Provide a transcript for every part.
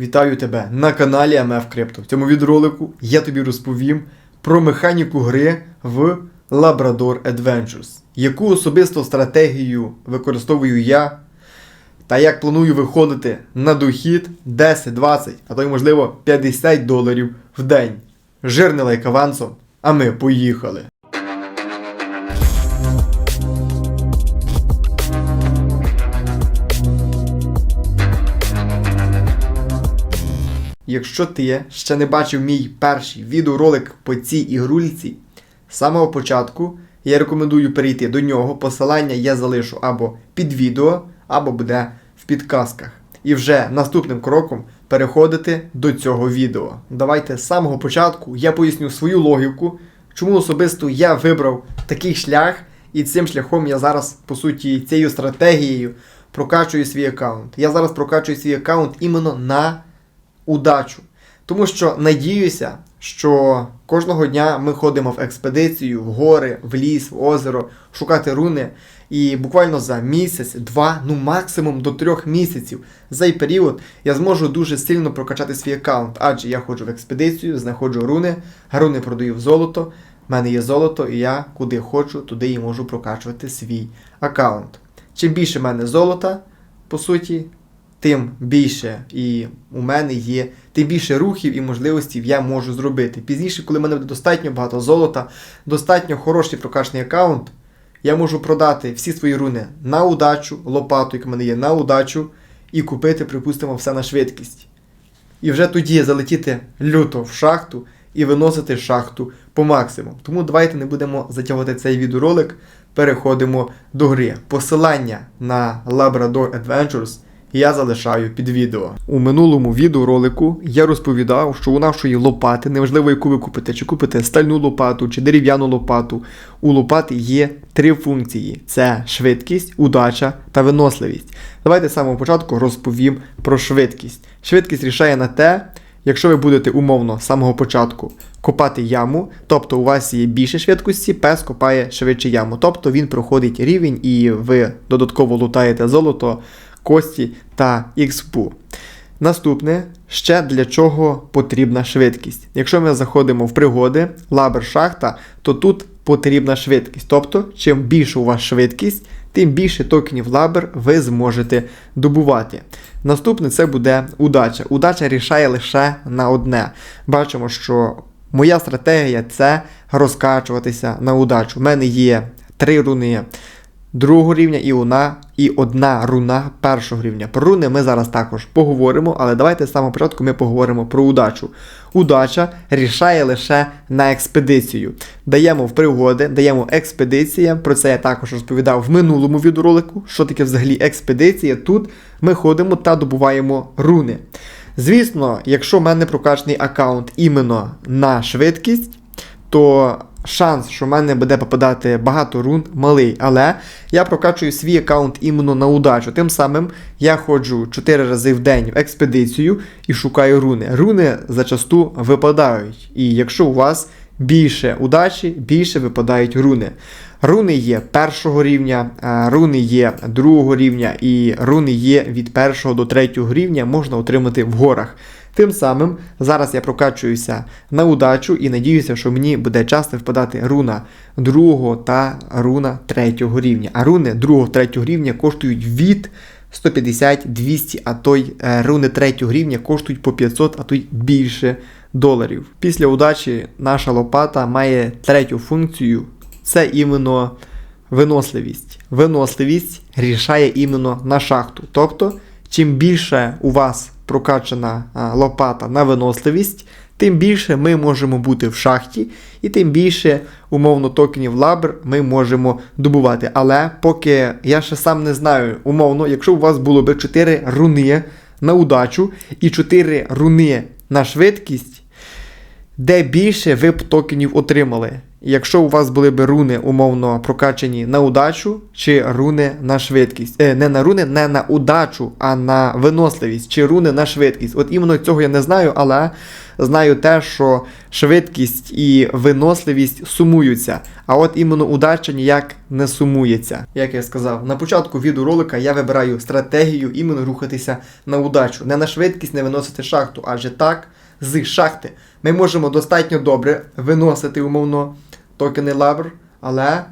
Вітаю тебе на каналі MF Crypto. В цьому відеоролику я тобі розповім про механіку гри в Labrador Adventures, яку особисто стратегію використовую я, та як планую виходити на дохід 10, 20, а то й можливо 50 доларів в день. Жирний лайк авансом, а ми поїхали. Якщо ти ще не бачив мій перший відеоролик по цій ігрульці, з самого початку я рекомендую перейти до нього. Посилання я залишу або під відео, або буде в підказках. І вже наступним кроком переходити до цього відео. Давайте з самого початку я поясню свою логіку, чому особисто я вибрав такий шлях, і цим шляхом я зараз, по суті, цією стратегією прокачую свій аккаунт. Я зараз прокачую свій аккаунт іменно на удачу. Тому що надіюся, що кожного дня ми ходимо в експедицію, в гори, в ліс, в озеро, шукати руни. І буквально за місяць, два, ну максимум до трьох місяців за цей період я зможу дуже сильно прокачати свій аккаунт, адже я ходжу в експедицію, знаходжу руни, руни продаю в золото. в мене є золото, і я куди хочу, туди і можу прокачувати свій аккаунт. Чим більше в мене золота, по суті, тим більше і у мене є, тим більше рухів і можливостей я можу зробити. Пізніше, коли в мене буде достатньо багато золота, достатньо хороший прокачаний аккаунт, я можу продати всі свої руни на удачу, лопату, яка в мене є на удачу, і купити, припустимо, все на швидкість. І вже тоді залетіти люто в шахту і виносити шахту по максимуму. Тому давайте не будемо затягувати цей відеоролик, переходимо до гри. Посилання на Labrador Adventures я залишаю під відео. У минулому відеоролику я розповідав, що у нашої лопати, неважливо яку ви купите, чи купите стальну лопату, чи дерев'яну лопату, у лопати є три функції: це швидкість, удача та виносливість. Давайте з самого початку розповім про швидкість. Швидкість рішає на те, якщо ви будете умовно з самого початку копати яму, тобто у вас є більше швидкості, пес копає швидше яму. Тобто він проходить рівень і ви додатково лутаєте золото кості та XP. Наступне, ще для чого потрібна швидкість. Якщо ми заходимо в пригоди, лабер шахта, то тут потрібна швидкість. Тобто, чим більше у вас швидкість, тим більше токенів лабер ви зможете добувати. Наступне це буде удача. Удача рішає лише на одне. Бачимо, що моя стратегія це розкачуватися на удачу. У мене є три руни другого рівня і одна, і одна руна першого рівня. Про руни ми зараз також поговоримо, але давайте з самого початку ми поговоримо про удачу. Удача рішає лише на експедицію. Даємо в пригоди, даємо експедиція. Про це я також розповідав в минулому відеоролику. Що таке взагалі експедиція? Тут ми ходимо та добуваємо руни. Звісно, якщо в мене прокачаний аккаунт іменно на швидкість, то шанс, що в мене буде попадати багато рун, малий. Але я прокачую свій аккаунт іменно на удачу. Тим самим я ходжу 4 рази в день в експедицію і шукаю руни. Руни зачасту випадають. І якщо у вас більше удачі, більше випадають руни. Руни є першого рівня, руни є другого рівня, і руни є від першого до третього рівня, можна отримати в горах. Тим самим зараз я прокачуюся на удачу і надіюся, що мені буде часто впадати руна другого та руна третього рівня. А руни другого третього рівня коштують від 150, 200, а то й е, руни третього рівня коштують по 500, а то й більше доларів. Після удачі наша лопата має третю функцію це іменно виносливість. Виносливість рішає іменно на шахту. Тобто, чим більше у вас прокачана лопата на виносливість, тим більше ми можемо бути в шахті, і тим більше, умовно, токенів лабр ми можемо добувати. Але поки я ще сам не знаю, умовно, якщо у вас було би 4 руни на удачу і 4 руни на швидкість, де більше ви б токенів отримали. Якщо у вас були б руни умовно прокачані на удачу, чи руни на швидкість. Е, не на руни, не на удачу, а на виносливість, чи руни на швидкість. От іменно цього я не знаю, але знаю те, що швидкість і виносливість сумуються. А от іменно удача ніяк не сумується. Як я сказав, на початку відеоролика я вибираю стратегію іменно рухатися на удачу, не на швидкість, не виносити шахту, адже так з шахти ми можемо достатньо добре виносити умовно токени лавр, але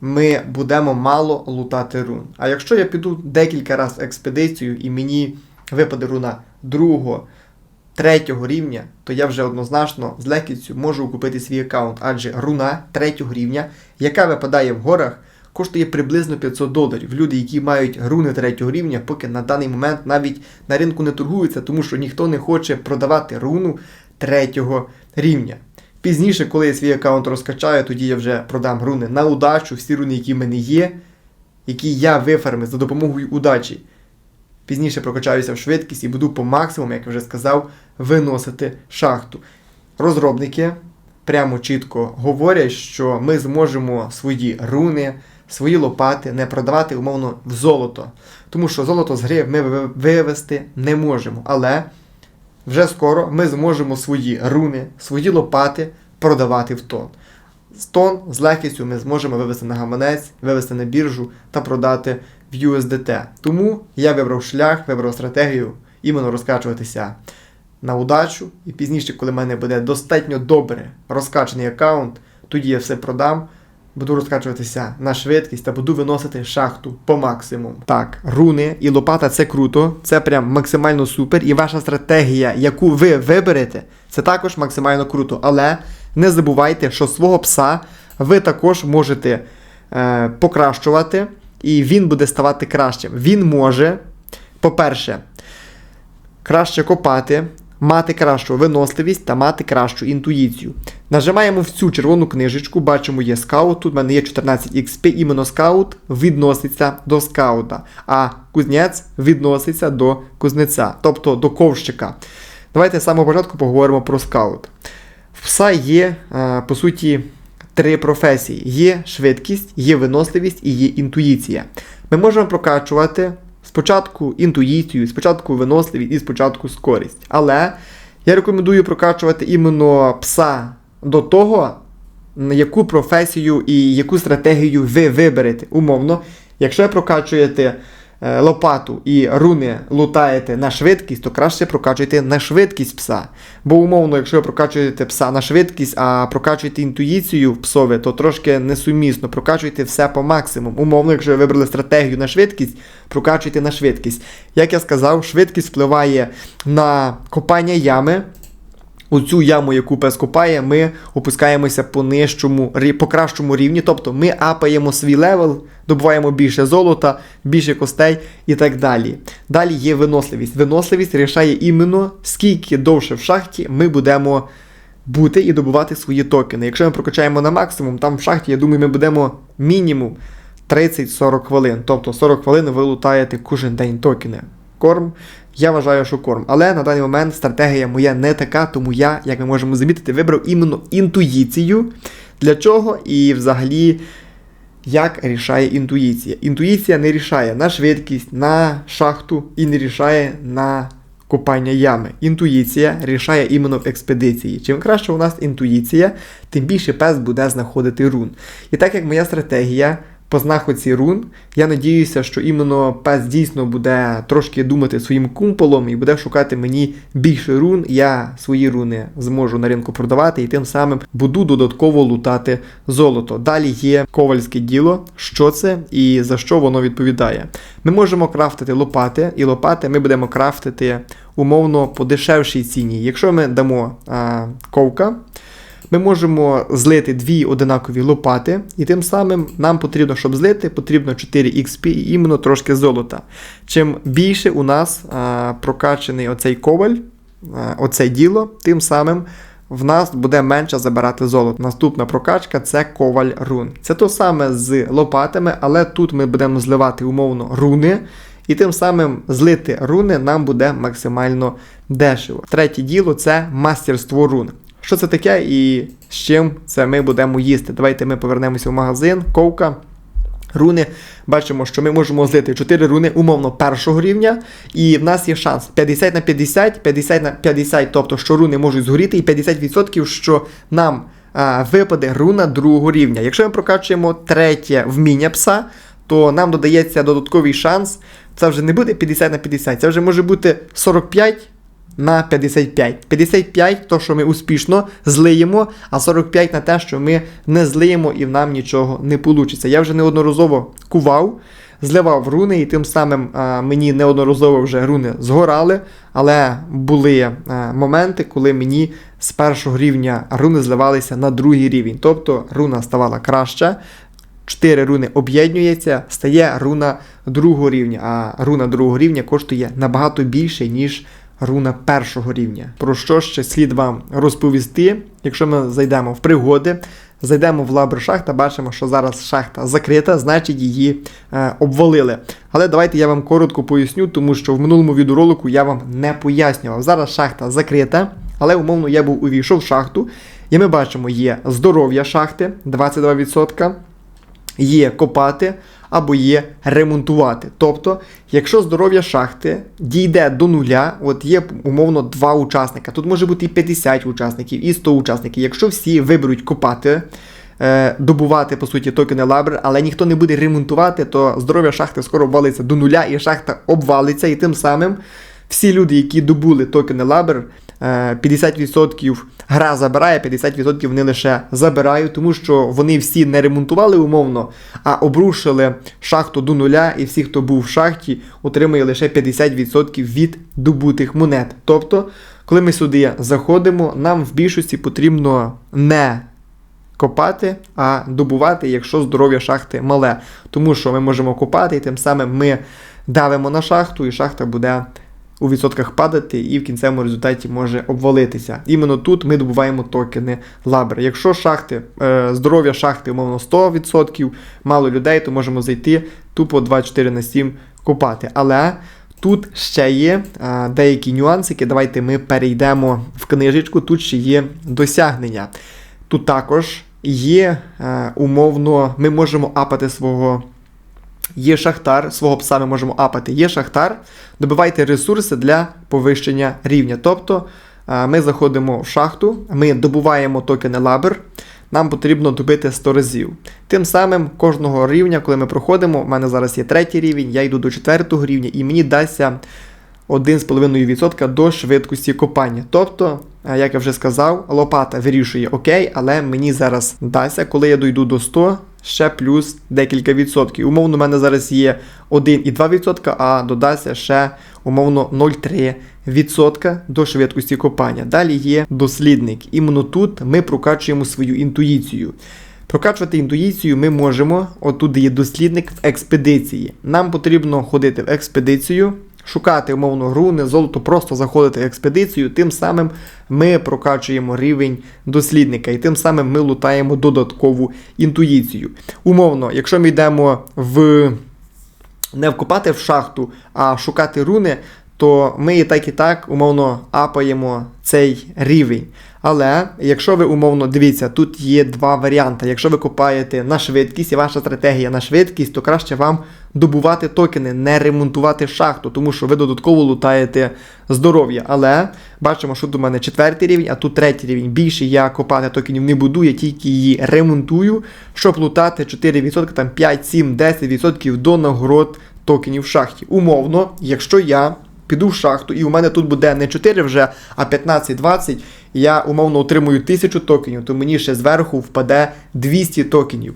ми будемо мало лутати рун. А якщо я піду декілька разів експедицію і мені випаде руна другого, третього рівня, то я вже однозначно з легкістю можу купити свій аккаунт, адже руна третього рівня, яка випадає в горах, коштує приблизно 500 доларів. Люди, які мають руни третього рівня, поки на даний момент навіть на ринку не торгуються, тому що ніхто не хоче продавати руну третього рівня. Пізніше, коли я свій аккаунт розкачаю, тоді я вже продам руни на удачу, всі руни, які в мене є, які я вифармив за допомогою удачі. Пізніше прокачаюся в швидкість і буду по максимуму, як я вже сказав, виносити шахту. Розробники прямо чітко говорять, що ми зможемо свої руни, свої лопати не продавати умовно в золото. Тому що золото з гри ми ви- вивести не можемо. Але вже скоро ми зможемо свої руни, свої лопати продавати в тон. З тон з легкістю ми зможемо вивести на гаманець, вивести на біржу та продати в USDT. Тому я вибрав шлях, вибрав стратегію іменно розкачуватися на удачу. І пізніше, коли в мене буде достатньо добре розкачаний аккаунт, тоді я все продам. Буду розкачуватися на швидкість та буду виносити шахту по максимуму. Так, руни і лопата це круто, це прям максимально супер. І ваша стратегія, яку ви виберете, це також максимально круто. Але не забувайте, що свого пса ви також можете е, покращувати, і він буде ставати кращим. Він може, по-перше, краще копати, мати кращу виносливість та мати кращу інтуїцію. Нажимаємо в цю червону книжечку, бачимо, є скаут. Тут в мене є 14 XP, іменно скаут відноситься до скаута, а кузнець відноситься до кузнеця, тобто до ковщика. Давайте з самого початку поговоримо про скаут. В пса є, е, по суті, три професії: є швидкість, є виносливість і є інтуїція. Ми можемо прокачувати спочатку інтуїцію, спочатку виносливість і спочатку скорість. Але я рекомендую прокачувати іменно пса до того, яку професію і яку стратегію ви виберете. Умовно, якщо прокачуєте е, лопату і руни лутаєте на швидкість, то краще прокачуйте на швидкість пса. Бо умовно, якщо ви прокачуєте пса на швидкість, а прокачуєте інтуїцію в псові, то трошки несумісно. Прокачуйте все по максимуму. Умовно, якщо ви вибрали стратегію на швидкість, прокачуйте на швидкість. Як я сказав, швидкість впливає на копання ями. У цю яму, яку пес копає, ми опускаємося по нижчому, по кращому рівні, тобто ми апаємо свій левел, добуваємо більше золота, більше костей і так далі. Далі є виносливість. Виносливість рішає іменно, скільки довше в шахті ми будемо бути і добувати свої токени. Якщо ми прокачаємо на максимум, там в шахті, я думаю, ми будемо мінімум 30-40 хвилин. Тобто 40 хвилин ви лутаєте кожен день токени. Корм, я вважаю, що корм. Але на даний момент стратегія моя не така, тому я, як ми можемо замітити, вибрав іменно інтуїцію. Для чого і взагалі. Як рішає інтуїція? Інтуїція не рішає на швидкість, на шахту і не рішає на копання ями. Інтуїція рішає іменно в експедиції. Чим краще у нас інтуїція, тим більше пес буде знаходити рун. І так як моя стратегія по знаходці рун, я надіюся, що іменно пес дійсно буде трошки думати своїм кумполом і буде шукати мені більше рун. Я свої руни зможу на ринку продавати і тим самим буду додатково лутати золото. Далі є ковальське діло, що це і за що воно відповідає. Ми можемо крафтити лопати, і лопати ми будемо крафтити умовно по дешевшій ціні. Якщо ми дамо а, ковка. Ми можемо злити дві одинакові лопати, і тим самим нам потрібно, щоб злити, потрібно 4 XP і іменно трошки золота. Чим більше у нас а, прокачаний оцей коваль, а, оце діло, тим самим в нас буде менше забирати золото. Наступна прокачка це коваль рун. Це то саме з лопатами, але тут ми будемо зливати умовно руни. І тим самим злити руни нам буде максимально дешево. Третє діло це мастерство рун. Що це таке і з чим це ми будемо їсти. Давайте ми повернемося в магазин, ковка. Руни, бачимо, що ми можемо злити 4 руни умовно першого рівня, і в нас є шанс 50 на 50, 50 на 50, тобто що руни можуть згоріти, і 50%, що нам а, випаде руна другого рівня. Якщо ми прокачуємо третє вміння пса, то нам додається додатковий шанс. Це вже не буде 50 на 50, це вже може бути 45 на 55. 55 то, що ми успішно злиємо, а 45 на те, що ми не злиємо і нам нічого не вийде. Я вже неодноразово кував, зливав руни, і тим самим а, мені неодноразово вже руни згорали, але були а, моменти, коли мені з першого рівня руни зливалися на другий рівень. Тобто руна ставала краща. 4 руни об'єднується, стає руна другого рівня, а руна другого рівня коштує набагато більше, ніж руна першого рівня. Про що ще слід вам розповісти, якщо ми зайдемо в пригоди, зайдемо в лабр шахта, бачимо, що зараз шахта закрита, значить її е, обвалили. Але давайте я вам коротко поясню, тому що в минулому відеоролику я вам не пояснював. Зараз шахта закрита, але умовно я був увійшов в шахту, і ми бачимо, є здоров'я шахти 22%. Є копати або є ремонтувати. Тобто, якщо здоров'я шахти дійде до нуля, от є умовно два учасника. Тут може бути і 50 учасників, і 100 учасників. Якщо всі виберуть копати, е, добувати по суті токени лабр, але ніхто не буде ремонтувати, то здоров'я шахти скоро обвалиться до нуля, і шахта обвалиться, і тим самим всі люди, які добули токени лабр, 50% гра забирає, 50% вони лише забирають, тому що вони всі не ремонтували умовно, а обрушили шахту до нуля, і всі, хто був в шахті, отримує лише 50% від добутих монет. Тобто, коли ми сюди заходимо, нам в більшості потрібно не копати, а добувати, якщо здоров'я шахти мале. Тому що ми можемо копати, і тим самим ми давимо на шахту, і шахта буде у відсотках падати і в кінцевому результаті може обвалитися. Іменно тут ми добуваємо токени лабер. Якщо шахти, е, здоров'я шахти, умовно 100%, мало людей, то можемо зайти тупо 24 на 7 купати. Але тут ще є е, деякі нюансики. Давайте ми перейдемо в книжечку, тут ще є досягнення. Тут також є е, умовно, ми можемо апати свого. Є шахтар, свого пса ми можемо апати. Є шахтар, добивайте ресурси для повищення рівня. Тобто ми заходимо в шахту, ми добуваємо токени лабер, нам потрібно добити 100 разів. Тим самим кожного рівня, коли ми проходимо, в мене зараз є третій рівень, я йду до четвертого рівня, і мені дасться 1,5% до швидкості копання. Тобто, як я вже сказав, лопата вирішує окей, але мені зараз дасться, коли я дойду до 100 ще плюс декілька відсотків. Умовно, у мене зараз є 1,2%, а додасться ще умовно 0,3% до швидкості копання. Далі є дослідник. Іменно тут ми прокачуємо свою інтуїцію. Прокачувати інтуїцію ми можемо, отут є дослідник в експедиції. Нам потрібно ходити в експедицію шукати умовно руни, золото, просто заходити в експедицію, тим самим ми прокачуємо рівень дослідника, і тим самим ми лутаємо додаткову інтуїцію. Умовно, якщо ми йдемо в не вкопати в шахту, а шукати руни, то ми і так і так умовно апаємо цей рівень. Але якщо ви умовно дивіться, тут є два варіанти. Якщо ви копаєте на швидкість і ваша стратегія на швидкість, то краще вам добувати токени, не ремонтувати шахту, тому що ви додатково лутаєте здоров'я. Але бачимо, що до мене четвертий рівень, а тут третій рівень. Більше я копати токенів не буду, я тільки її ремонтую, щоб лутати 4%, там 5, 7, 10% до нагород токенів в шахті. Умовно, якщо я піду в шахту, і у мене тут буде не 4 вже, а 15-20, я умовно отримую 1000 токенів, то мені ще зверху впаде 200 токенів.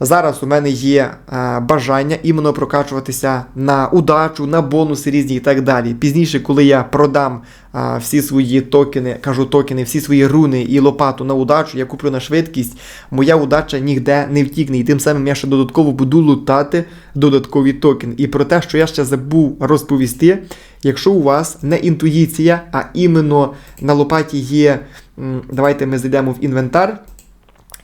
Зараз у мене є е, бажання іменно прокачуватися на удачу, на бонуси різні і так далі. Пізніше, коли я продам е, всі свої токени, кажу токени, всі свої руни і лопату на удачу, я куплю на швидкість, моя удача ніде не втікне. І тим самим я ще додатково буду лутати додаткові токени. І про те, що я ще забув розповісти, якщо у вас не інтуїція, а іменно на лопаті є. Давайте ми зайдемо в інвентар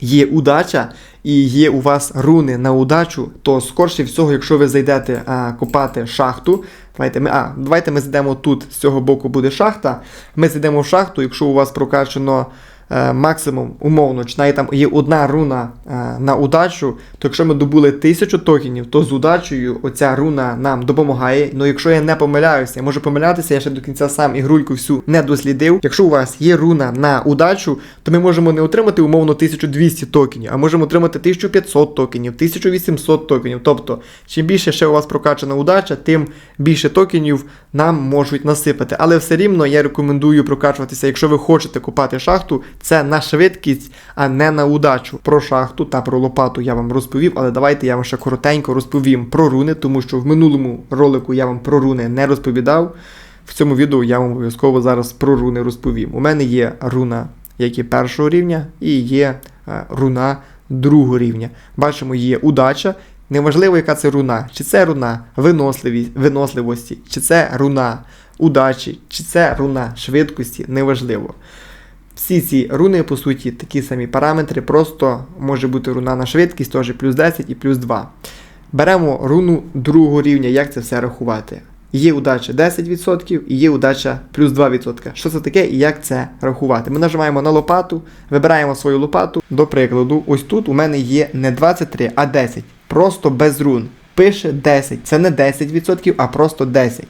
є удача і є у вас руни на удачу, то скорше всього, якщо ви зайдете а, копати шахту, давайте ми а, давайте ми зайдемо тут, з цього боку буде шахта. Ми зайдемо в шахту, якщо у вас прокачано е, максимум умовно, чи навіть там є одна руна е, на удачу, то якщо ми добули 1000 токенів, то з удачею оця руна нам допомагає. Ну якщо я не помиляюся, я можу помилятися, я ще до кінця сам ігрульку всю не дослідив. Якщо у вас є руна на удачу, то ми можемо не отримати умовно 1200 токенів, а можемо отримати 1500 токенів, 1800 токенів. Тобто, чим більше ще у вас прокачана удача, тим більше токенів нам можуть насипати. Але все рівно я рекомендую прокачуватися, якщо ви хочете купати шахту, це на швидкість, а не на удачу. Про шахту та про лопату я вам розповів, але давайте я вам ще коротенько розповім про руни, тому що в минулому ролику я вам про руни не розповідав. В цьому відео я вам обов'язково зараз про руни розповім. У мене є руна, як і першого рівня, і є е, руна другого рівня. Бачимо, є удача. Неважливо, яка це руна, чи це руна виносливості, чи це руна удачі, чи це руна швидкості, неважливо. Всі ці руни, по суті, такі самі параметри, просто може бути руна на швидкість, теж плюс 10 і плюс 2. Беремо руну другого рівня, як це все рахувати. Є удача 10% і є удача плюс 2%. Що це таке і як це рахувати? Ми нажимаємо на лопату, вибираємо свою лопату. До прикладу, ось тут у мене є не 23, а 10. Просто без рун. Пише 10. Це не 10%, а просто 10.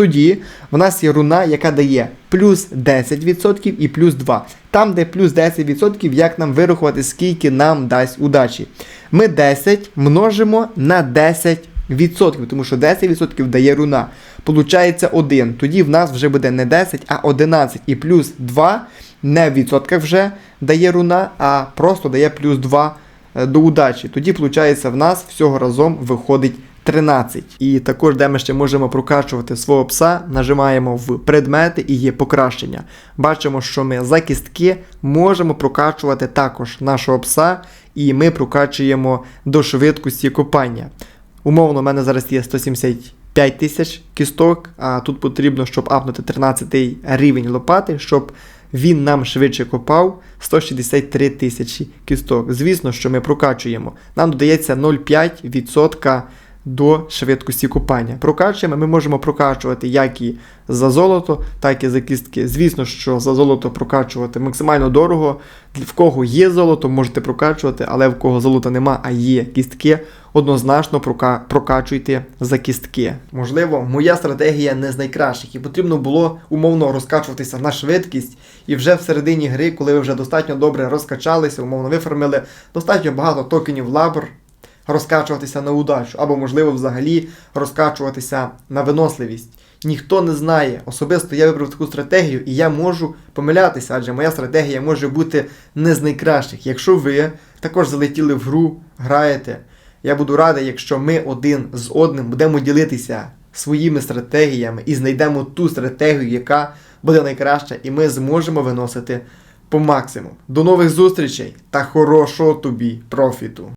Тоді в нас є руна, яка дає плюс 10% і плюс 2. Там, де плюс 10%, як нам вирахувати, скільки нам дасть удачі. Ми 10 множимо на 10%, тому що 10% дає руна. Получається 1. Тоді в нас вже буде не 10, а 11. І плюс 2 не в відсотках вже дає руна, а просто дає плюс 2 е, до удачі. Тоді, виходить, в нас всього разом виходить 13. І також, де ми ще можемо прокачувати свого пса, нажимаємо в предмети і є покращення. Бачимо, що ми за кістки можемо прокачувати також нашого пса, і ми прокачуємо до швидкості копання. Умовно, у мене зараз є 175 тисяч кісток, а тут потрібно, щоб апнути 13 рівень лопати, щоб він нам швидше копав 163 тисячі кісток. Звісно, що ми прокачуємо. Нам додається 0,5% до швидкості купання. Прокачуємо, ми можемо прокачувати як і за золото, так і за кістки. Звісно, що за золото прокачувати максимально дорого. В кого є золото, можете прокачувати, але в кого золота нема, а є кістки, однозначно прока- прокачуйте за кістки. Можливо, моя стратегія не з найкращих, і потрібно було умовно розкачуватися на швидкість. І вже в середині гри, коли ви вже достатньо добре розкачалися, умовно виформили достатньо багато токенів лабр, розкачуватися на удачу, або, можливо, взагалі розкачуватися на виносливість. Ніхто не знає. Особисто я вибрав таку стратегію, і я можу помилятися, адже моя стратегія може бути не з найкращих. Якщо ви також залетіли в гру, граєте, я буду радий, якщо ми один з одним будемо ділитися своїми стратегіями і знайдемо ту стратегію, яка буде найкраща, і ми зможемо виносити по максимуму. До нових зустрічей та хорошого тобі профіту!